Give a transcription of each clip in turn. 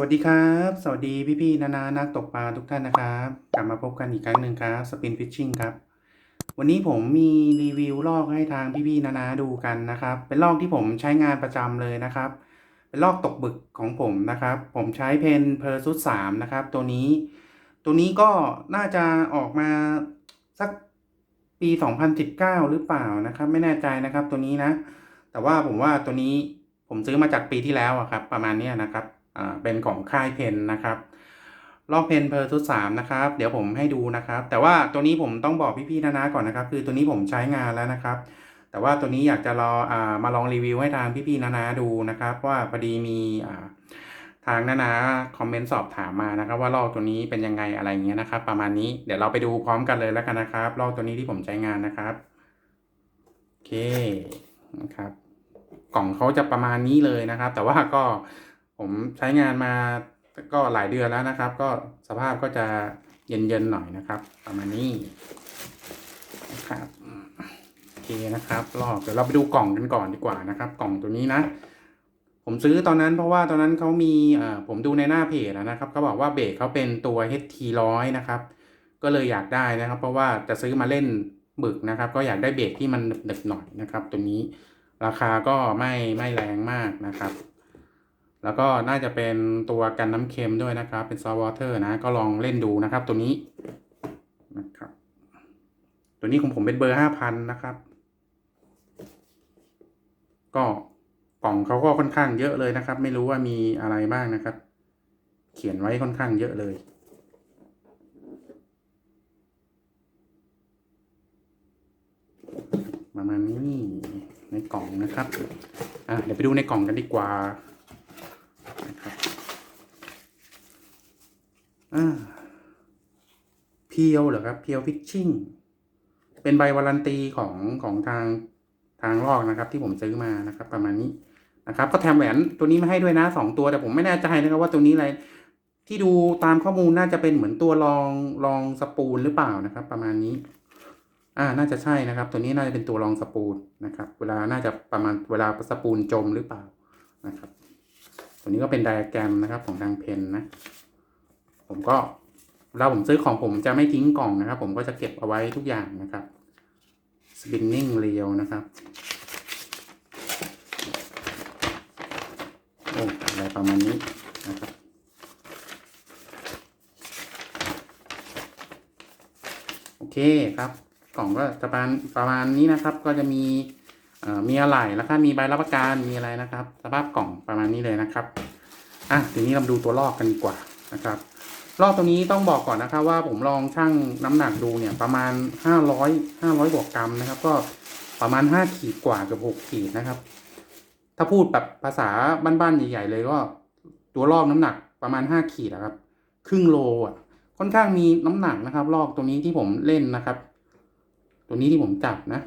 สวัสดีครับ สวัสดีพี่ๆนานานักตกปลาทุกท่านนะครับ กลับมาพบกันอีกครั้งหนึ่งครับสปินฟิชชิ่งครับ วันนี้ผมมีรีวิวลอกให้ทางพี่ๆนานาดูกันนะครับ เป็นลอกที่ผมใช้งานประจำเลยนะครับ เป็นลอกตกบึกของผมนะครับ ผมใช้เพนเพอร์ซุสสามนะครับ ตัวนี้ ตัวนี้ก็น่าจะออกมาสักปี 2019 หรือเปล่านะครับ ไม่แน่ใจนะครับตัวนี้นะ แต่ว่าผมว่าตัวนี้ผมซื้อมาจากปีที่แล้วอะครับ ประมาณนี้นะครับ เป็นของค่ายเพนนะครับลอกเพนเพอร์ทุสามนะครับ เดี๋ยวผมให้ดูนะครับ แต่ว่าตัวนี้ผมต้องบอกพี่ๆนานาก่อนนะครับ คือตัวนี้ผมใช้งานแล้วนะครับ แต่ว่าตัวนี้อยากจะรออมาลองรีวิวให้ทางพี่ๆนานาดูนะครับ ว่าพอดีมีทางนานาคอมเมนต์สอบถามมานะครับ ว่าลอกตัวนี้เป็นยังไงอะไรเงี้ยนะครับ ประมาณนี้เดี๋ยวเราไปดูพร้อมกันเลยแล้วกันนะครับลอกตัวนี้ที่ผมใช้งานนะครับโอเคนะครับ กล่องเขาจะประมาณนี้เลยนะครับ แต่ว่าก็ ผมใช้งานมาก็หลายเดือนแล้วนะครับ ก็สภาพก็จะเย็นๆหน่อยนะครับประมาณนี้นะครับโอเคนะครับรอบเดี๋ยวเราไปดูกล่องกันก่อนดีกว่านะครับ กล่องตัวนี้นะ ผมซื้อตอนนั้นเพราะว่าตอนนั้นเขามีเออผมดูในหน้าเพจนะครับเขาบอกว่าเบรกเขาเป็นตัว HT ร้อยนะครับ ก็เลยอยากได้นะครับ เพราะว่าจะซื้อมาเล่นบึกนะครับ ก็อยากได้เบรกที่มันหนึบๆหน่อยนะครับ ตัวนี้ราคาก็ไม่ไม่แรงมากนะครับ แล้วก็น่าจะเป็นตัวกันน้ำเค็มด้วยนะครับ เป็นซอฟวอเตอร์นะ ก็ลองเล่นดูนะครับ ตัวนี้นะครับ ตัวนี้ของผมเป็นเบอร์ห้าพันนะครับ ก็กล่องเขาก็ค่อนข้างเยอะเลยนะครับ ไม่รู้ว่ามีอะไรบ้างนะครับ เขียนไว้ค่อนข้างเยอะเลยประมาณนี้ในกล่องนะครับ อะเดี๋ยวไปดูในกล่องกันดีกว่านะครับอ่า เพียวเหรอครับเพียวฟิชชิ่ง เป็นใบวารันตีของของทางทางลอกนะครับ ที่ผมซื้อมานะครับ ประมาณนี้นะครับ ก็แถมแหวนตัวนี้มาให้ด้วยนะสองตัวแต่ผมไม่แน่ใจนะครับว่าตัวนี้อะไรที่ดูตามข้อมูลน่าจะเป็นเหมือนตัวรองรองสปูลหรือเปล่านะครับ ประมาณนี้ อ่าน่าจะใช่นะครับ ตัวนี้น่าจะเป็นตัวรองสปูลนะครับ เวลาน่าจะประมาณเวลาสปูลจมหรือเปล่านะครับ ตัวนี้ก็เป็นไดอะแกรมนะครับของทางเพนนะ ก็เวลาผมซื้อของผมจะไม่ทิ้งกล่องนะครับ ผมก็จะเก็บเอาไว้ทุกอย่างนะครับ spinning reel นะครับโอ้อะไรประมาณนี้นะครับโอเคครับกล่องก็จะประมาณประมาณนี้นะครับ ก็จะมีมีอะไรแล้วก็มีใบรับประกันมีอะไรนะครับ สภาพกล่องประมาณนี้เลยนะครับอะทีนี้เรามาดูตัวลอกกันดีกว่านะครับ ลอกตัวนี้ต้องบอกก่อนนะครับว่าผมลองชั่งน้ำหนักดูเนี่ยประมาณห้าร้อยห้าร้อยกว่ากรัมนะครับ ก็ประมาณห้าขีดกว่าเกับหกขีดนะครับ ถ้าพูดแบบภาษาบ้านๆใหญ่ๆเลยก็ ตัวลอกน้ำหนักประมาณห้าขีดนะครับ ครึ่งโลอะ ค่อนข้างมีน้ำหนักนะครับ ลอกตัวนี้ที่ผมเล่นนะครับ ตัวนี้ที่ผมจับนะ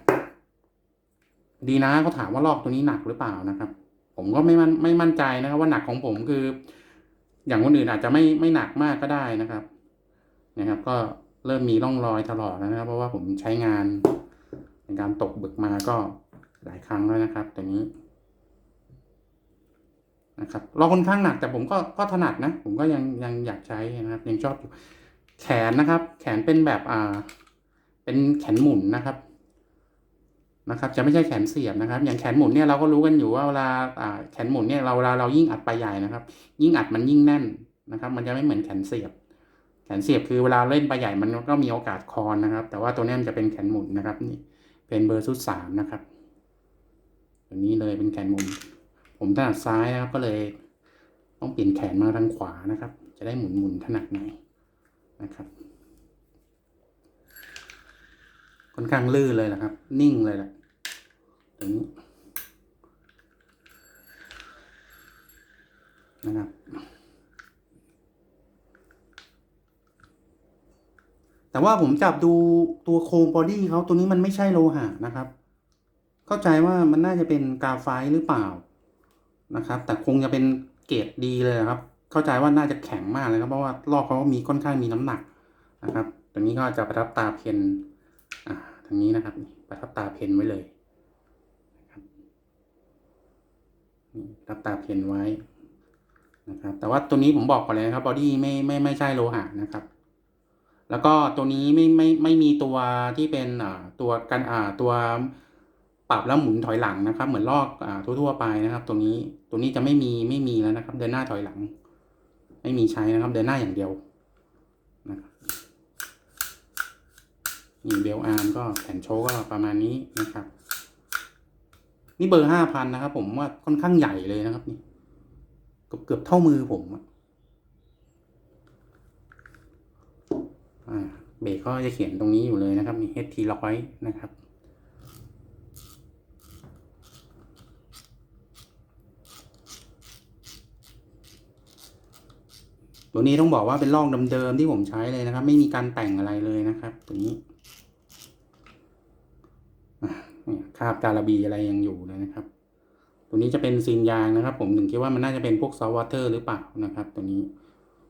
ดีนะเขาถามว่าลอกตัวนี้หนักหรือเปล่านะครับ ผมก็ไม่มั่นไม่มั่นใจนะครับ ว่าหนักของผมคือ อย่างคนอื่นอาจจะไม่ไม่หนักมากก็ได้นะครับนะครับ ก็เริ่มมีร่องรอยถลอกแล้วนะครับ เพราะว่าผมใช้งานในการตกบึกมาก็หลายครั้งแล้วนะครับ ตัวนี้นะครับลอกค่อนข้างหนักแต่ผมก็ก็ถนัดนะ ผมก็ยังยังอยากใช้นะครับ ยังชอบอยู่แขนนะครับ แขนเป็นแบบอ่า เป็นแขนหมุนนะครับ นะครับจะไม่ใช่แขนเสียบนะครับ อย่างแขนหมุนเนี่ยเราก็รู้กันอยู่ว่าเวลาแขนหมุนเนี่ยเราเวลาเรายิ่งอัดไปใหญ่นะครับ ยิ่งอัดมันยิ่งแน่นนะครับ มันจะไม่เหมือนแขนเสียบ แขนเสียบคือเวลาเล่นไปใหญ่มันก็มีโอกาสคอนนะครับ แต่ว่าตัวนี้มันจะเป็นแขนหมุนนะครับนี่เป็นเบอร์สุดสามนะครับตัวนี้เลยเป็นแขนหมุน ผมถนัดซ้ายนะครับก็เลย ต้องเปลี่ยนแขนมาทางขวานะครับ จะได้หมุนหมุนถนัดหน่อยนะครับ ค่อนข้างลื่นเลยนะครับ นิ่งเลยแหละตรงนี้นะครับ แต่ว่าผมจับดูตัวโครงบอดี้เขาตัวนี้มันไม่ใช่โลหะนะครับ เข้าใจว่ามันน่าจะเป็นกาไฟหรือเปล่านะครับ แต่คงจะเป็นเกรดดีเลยครับ เข้าใจว่าน่าจะแข็งมากเลยครับเพราะว่าลอกเขามีค่อนข้างมีน้ำหนักนะครับตัวนี้ก็จะประทับตาเพนอ่า ทางนี้นะครับ ประทับตาเพนไว้เลยนะครับรับตาเพนไว้นะครับ แต่ว่าตัวนี้ผมบอกก่อนเลยนะครับบอดี้ไม่ไม่ไม่ใช่โลหะนะครับ แล้วก็ตัวนี้ไม่ไม่ไม่มีตัวที่เป็นอ่าตัวกันอ่าตัวปรับแล้วหมุนถอยหลังนะครับ เหมือนลอกอ่าทั่วๆไปนะครับ ตัวนี้ตัวนี้จะไม่มีไม่มีแล้วนะครับ เดินหน้าถอยหลัง ไม่มีใช้นะครับ เดินหน้าอย่างเดียวนะครับ นี่เบลอาร์มก็แผ่นโชก็ประมาณนี้นะครับ นี่เบอร์ห้าพันนะครับผมว่าค่อนข้างใหญ่เลยนะครับนี่เกือบเกือบเท่ามือผมอ่าเบรกก็จะเขียนตรงนี้อยู่เลยนะครับมี HT ล็อกไว้นะครับ ตัวนี้ต้องบอกว่าเป็นลอกเดิมๆที่ผมใช้เลยนะครับ ไม่มีการแต่งอะไรเลยนะครับ ตัวนี้ คาบการาบีอะไรยังอยู่เลยนะครับ ตัวนี้จะเป็นซีนยางนะครับ ผมถึงคิดว่ามันน่าจะเป็นพวกซอฟต์วอเตอร์หรือเปล่านะครับ ตัวนี้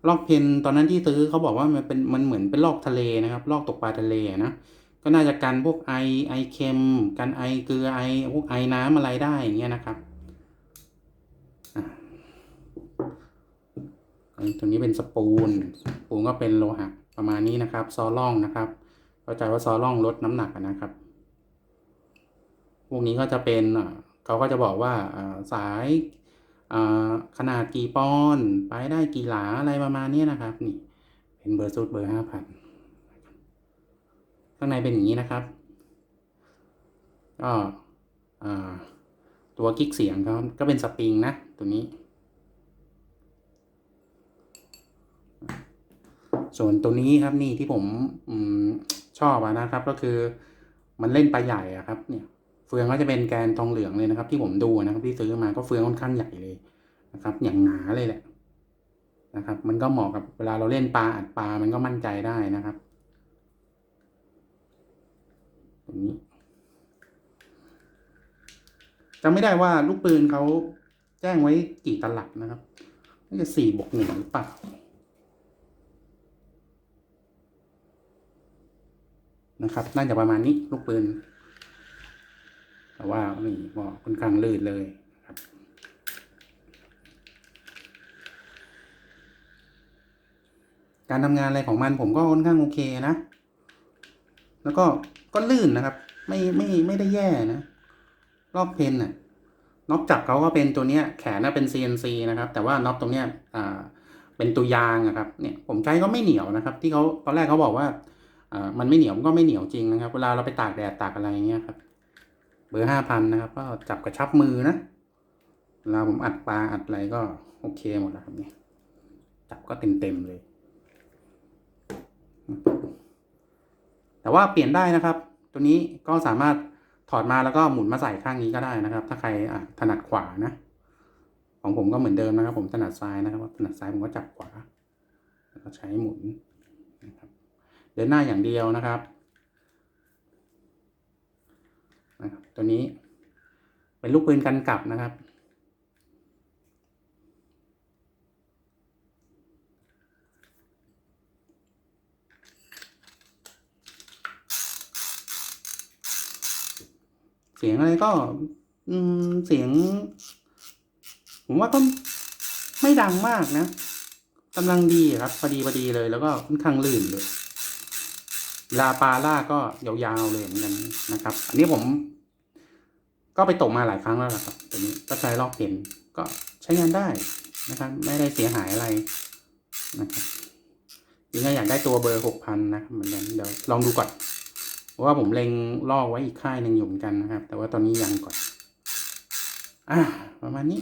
ลอกเพนตอนนั้นที่ซื้อเขาบอกว่ามันเป็นมันเหมือนเป็นลอกทะเลนะครับลอกตกปลาทะเลนะก็น่าจะกันพวกไอไอเค็มกันไอเกลือไอพวกไอน้ำอะไรได้อย่างเงี้ยนะครับอะอันตัวนี้เป็นสปูนสปูนก็เป็นโลหะประมาณนี้นะครับ ซอล่องนะครับ เข้าใจว่าซอล่องลดน้ำหนักนะครับ พวกนี้ก็จะเป็นเขาก็จะบอกว่าสายขนาดกี่ปอนด์ไปได้กี่หลาอะไรประมาณนี้นะครับ นี่ เป็นเบอร์สุดเบอร์ห้าพันข้างในเป็นอย่างนี้นะครับก็ตัวกิ๊กเสียงเขาก็เป็นสปริงนะตัวนี้ ส่วนตัวนี้ครับนี่ที่ผมอมชอบนะครับก็คือมันเล่นปลาใหญ่อะครับ เนี่ย เฟืองก็จะเป็นแกนทองเหลืองเลยนะครับ ที่ผมดูนะครับที่ซื้อมาก็เฟืองค่อนข้างใหญ่เลยนะครับ อย่างหนาเลยแหละนะครับ มันก็เหมาะกับเวลาเราเล่นปลาอัดปลา มันก็มั่นใจได้นะครับตรงนี้จำไม่ได้ว่าลูกปืนเขาแจ้งไว้กี่ตลับนะครับน่าจะสี่บวกหนึ่งหรือเปล่านะครับ น่าจะประมาณนี้ลูกปืน แต่ว่านี่ก็ค่อนข้างลื่นเลยครับ การทำงานอะไรของมันผมก็ค่อนข้างโอเคนะ แล้วก็ก็ลื่นนะครับ ไม่ไม่ไม่ได้แย่นะ รอบเพนน่ะน็อปจับเขาก็เป็นตัวเนี้ยแขนน่ะเป็น CNC นะครับ แต่ว่าน็อปตรงเนี้ยอ่าเป็นตัวยางอะครับเนี่ยผมใช้ก็ไม่เหนียวนะครับ ที่เขาตอนแรกเขาบอกว่าอ่ามันไม่เหนียวก็ไม่เหนียวจริงนะครับ เวลาเราไปตากแดดตากอะไรเงี้ยครับ เบอร์ห้าพันนะครับ ก็จับกระชับมือนะเวลาผมอัดปลาอัดอะไรก็โอเคหมดแล้วครับเนี่ยจับก็เต็มเต็มเลย แต่ว่าเปลี่ยนได้นะครับ ตัวนี้ก็สามารถถอดมาแล้วก็หมุนมาใส่ข้างนี้ก็ได้นะครับ ถ้าใครถนัดขวานะ ของผมก็เหมือนเดิมนะครับ ผมถนัดซ้ายนะครับถนัดซ้ายผมก็จับขวาแล้วก็ใช้หมุนนะครับเดินหน้าอย่างเดียวนะครับ นะครับตัวนี้เป็นลูกปืนกันกลับนะครับ เสียงอะไรก็เสียง ผมว่าก็ไม่ดังมากนะกำลังดีครับพอดีพอดีเลยแล้วก็ค่อนข้างลื่นเลย ลาปาล่าก็ยาวๆเลยเหมือนกันนะครับ อันนี้ผม ก็ไปตกมาหลายครั้งแล้วล่ะครับตัวนี้ก็ใช้ลอกเปลี่ยนก็ใช้งานได้นะครับ ไม่ได้เสียหายอะไรนะครับยังไงอยากได้ตัวเบอร์หกพันนะครับเหมือนกันเดี๋ยวลองดูก่อนเพราะว่าผมเล็งลอกไว้อีกค่ายหนึ่งอยู่เหมือนกันนะครับ แต่ว่าตอนนี้ยังก่อน อ่า ประมาณนี้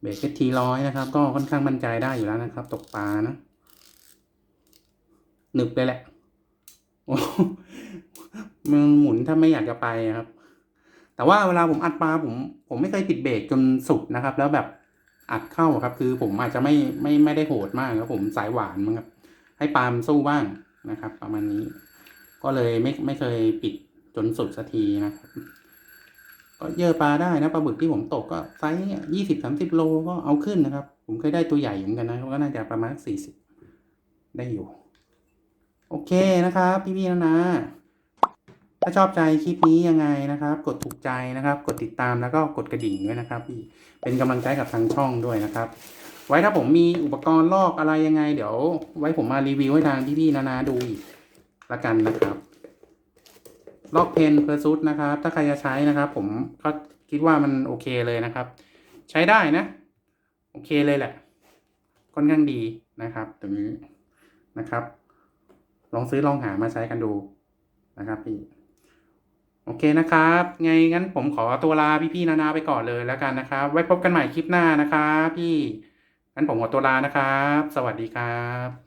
เบรกทีร้อยนะครับ ก็ค่อนข้างมั่นใจได้อยู่แล้วนะครับ ตกปลานะ หนึบเลยแหละมันหมุนถ้าไม่อยากจะไปครับ แต่ว่าเวลาผมอัดปลาผมผมไม่เคยปิดเบรกจนสุดนะครับ แล้วแบบอัดเข้าครับ คือผมอาจจะไม่ไม่ไม่ได้โหดมากครับผมสายหวานมั้งครับ ให้ปลามนสู้บ้างนะครับ ประมาณนี้ ก็เลยไม่ไม่เคยปิดจนสุดสักทีนะครับก็เยอะปลาได้นะปลาบึกที่ผมตกก็ไซส์ยี่สิบสามสิบโลก็เอาขึ้นนะครับ ผมเคยได้ตัวใหญ่เหมือนกันนะก็น่าจะประมาณสี่สิบได้อยู่ โอเคนะครับ พี่ๆนะนะ ถ้าชอบใจคลิปนี้ยังไงนะครับ กดถูกใจนะครับ กดติดตามแล้วก็กดกระดิ่งด้วยนะครับ พี่เป็นกำลังใจกับทางช่องด้วยนะครับ ไว้ถ้าผมมีอุปกรณ์ลอกอะไรยังไง เดี๋ยว ไว้ผมมารีวิวให้ทางพี่ๆนานาดูอีกละกันนะครับลอกเพนเพอร์ซูดนะครับ ถ้าใครจะใช้นะครับ ผมก็คิดว่ามันโอเคเลยนะครับ ใช้ได้นะ โอเคเลยแหละค่อนข้างดีนะครับ ตรงนี้นะครับ ลองซื้อลองหามาใช้กันดูนะครับพี่โอเคนะครับ ไงงั้นผมขอตัวลาพี่ๆนานาไปก่อนเลยแล้วกันนะครับ ไว้พบกันใหม่คลิปหน้านะครับพี่งั้นผมขอตัวลานะครับ สวัสดีครับ